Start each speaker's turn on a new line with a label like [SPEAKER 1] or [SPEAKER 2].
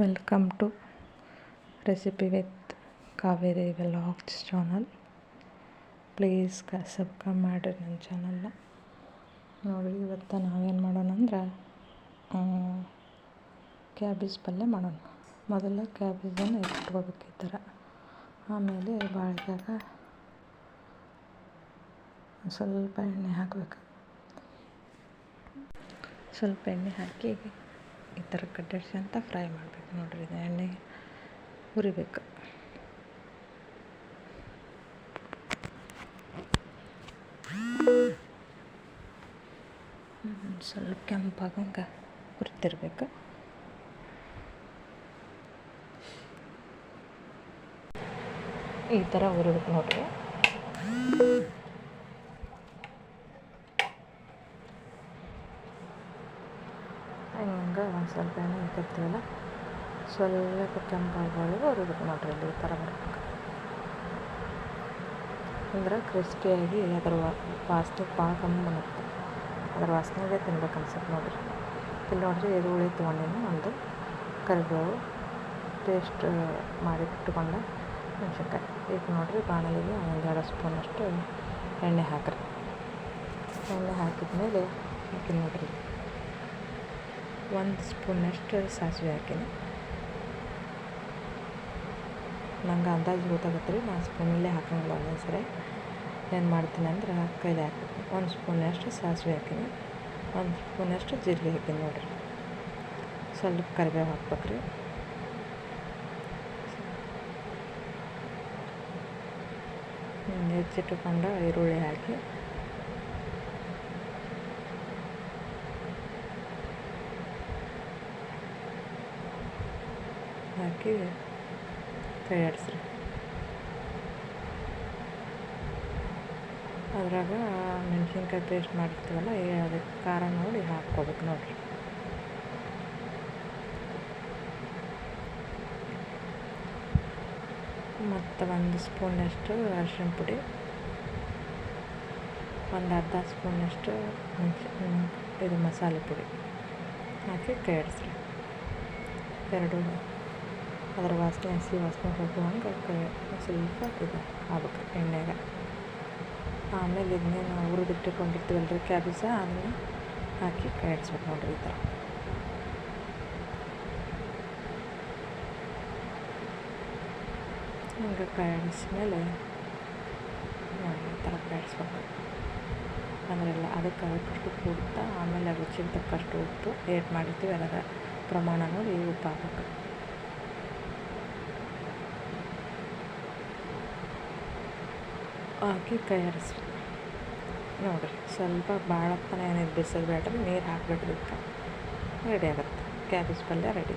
[SPEAKER 1] Welcome to recipe with Kaveri vlogs channel please ಕ subscribe ಮಾಡಿರಿ ನನ್ನ ಚಾನಲ್ನ ನೋಡಿ ಇವತ್ತು ನಾವೇನು ಮಾಡೋಣ ಅಂದ್ರೆ ಕ್ಯಾಬೇಜ್ ಪಲ್ಯ ಮಾಡೋಣ. ಮೊದಲು ಕ್ಯಾಬೇಜನ್ನು ಇಟ್ಕೋಬೇಕು ಈ ಥರ. ಆಮೇಲೆ ಬಾಳಿದಾಗ ಸ್ವಲ್ಪ ಎಣ್ಣೆ ಹಾಕಬೇಕು. ಸ್ವಲ್ಪ ಎಣ್ಣೆ ಹಾಕಿ ಥರ ಕಡ್ಡಾಡ್ಸಿ ಅಂತ ಫ್ರೈ ಮಾಡಬೇಕು. ನೋಡಿರಿ ಇದು ಎಣ್ಣೆ ಹುರಿಬೇಕು. ಸ್ವಲ್ಪ ಕೆಂಪಾಗಂಗೆ ಹುರಿತಿರ್ಬೇಕು ಈ ಥರ ಹುರಿಬೇಕು ನೋಡಿರಿ. ಹಂಗೆ ಒಂದು ಸ್ವಲ್ಪ ಎಣ್ಣೆ ಹಾಕಿರ್ತೀವಲ್ಲ ಸ್ವಲ್ಪ ಕೆಂಪಾಗೋವರೆಗೂ ಹುರಿಬೇಕು ನೋಡಿರಿ ಇಲ್ಲಿ ಈ ಥರ ಬರಬೇಕು. ಅಂದ್ರೆ ಕ್ರಿಸ್ಪಿಯಾಗಿ ಅದರ ವಾಸನೆ ಭಾಳ ಕಮ್ಮಿ ಬರುತ್ತೆ. ಅದರ ವಾಸನೆಗೆ ತಿನ್ಬೇಕು ಅನ್ಸುತ್ತೆ ನೋಡಿರಿ. ಇಲ್ಲಿ ನೋಡಿರಿ ಈರುಳ್ಳಿ ತೊಗೊಂಡಿನಿ, ಒಂದು ಕರಿಬೇವು ಪೇಸ್ಟ್ ಮಾಡಿ ಇಟ್ಟುಕೊಂಡೆ ಮೆಣಸಿನ್ಕಾಯಿ. ಈಗ ನೋಡಿರಿ ಬಾಣಲಿಗೆ ಒಂದು ಎರಡು ಸ್ಪೂನಷ್ಟು ಎಣ್ಣೆ ಹಾಕ್ರಿ. ಎಣ್ಣೆ ಹಾಕಿದ ಮೇಲೆ ನೋಡಿರಿ. ಒಂದು ಸ್ಪೂನಷ್ಟು ಸಾಸಿವೆ ಹಾಕೀನಿ. ನಂಗೆ ಅಂದಾಜು ಗೊತ್ತಾಗುತ್ತೆ ರೀ ನಾನು ಸ್ಪೂನಲ್ಲೇ ಹಾಕಂಗಿಲ್ಲ ಒಂದೊಂದು ಸರಿ ಏನು ಮಾಡ್ತೀನಿ ಅಂದ್ರೆ ಕೈಲಿ ಹಾಕ್ತೀನಿ ಒಂದು ಸ್ಪೂನಷ್ಟು ಸಾಸಿವೆ ಹಾಕೀನಿ. ಒಂದು ಸ್ಪೂನಷ್ಟು ಜೀರಿಗೆ ಹಾಕೀನಿ ನೋಡಿರಿ. ಸ್ವಲ್ಪ ಕರಿಬೇವು ಹಾಕ್ಬೇಕು ರೀ ಹೆಚ್ಚಿಟ್ಟುಕೊಂಡು ಈರುಳ್ಳಿ ಹಾಕಿ. ಹಾಕಿ ಆಡಿಸ್ರಿ ಅದ್ರಾಗ ಮೆಣಸಿನ್ಕಾಯಿ ಪೇಸ್ಟ್ ಮಾಡಿರ್ತೀವಲ್ಲ ಅದಕ್ಕೆ ಖಾರ ನೋಡಿ ಹಾಕ್ಕೋಬೇಕು ನೋಡಿರಿ. ಮತ್ತು ಒಂದು ಸ್ಪೂನಷ್ಟು ಅರಿಶಿನ ಪುಡಿ, ಒಂದು ಅರ್ಧ ಸ್ಪೂನಷ್ಟು ಇದು ಮಸಾಲೆ ಪುಡಿ ಹಾಕಿ ಕೈ ಆಡಿಸ್ರಿ ಎರಡು ಅದರ ವಾಸನೆ ಹಸಿ ವಾಸನೆ ಹೋಗುವಂಗೆ ಕೈ ಸ್ವಲ್ಪ ಇದು ಆಗ್ಬೇಕು ಎಣ್ಣೆಗೆ ಆಮೇಲೆ ಇದನ್ನೇನು ಹುರಿದಿಟ್ಟುಕೊಂಡಿರ್ತೀವಲ್ಲ ರೀ ಕ್ಯಾಬೇಜ ಅದನ್ನ ಹಾಕಿ ಕೈ ಆಡಿಸ್ಬೇಕು ನೋಡಿರಿ ಈ ಥರ ಹಿಂಗೆ ಕೈ ಆಡಿಸ್ಮೇಲೆ ನೋಡಿ ಈ ಥರ ಕೈ ಆಡಿಸ್ಬೇಕು ಅಂದ್ರೆಲ್ಲ ಅದಕ್ಕೆ ಅದಕ್ಕಷ್ಟು ಕೂಡ್ತಾ ಆಮೇಲೆ ರುಚಿಗೆ ತಕ್ಕಷ್ಟು ಉಪ್ಪು ಏಟ್ ಮಾಡಿರ್ತೀವಿ ಅದರ ಪ್ರಮಾಣ ನೋಡಿ ಉಪ್ಪು ಹಾಕ್ಬೇಕು ಹಾಕಿ ಕೈ ನೋಡಿರಿ, ಸ್ವಲ್ಪ ಭಾಳಪ್ಪನ ಏನಿದೆ ಬಿಸಿಲು ಬೇಡ್ರಿ ನೀರು ಹಾಕ್ಬೇಡ್ರಿ ರೆಡಿ ಆಗುತ್ತೆ. ಕ್ಯಾಬೇಜ್ ಪಲ್ಯ ರೆಡಿ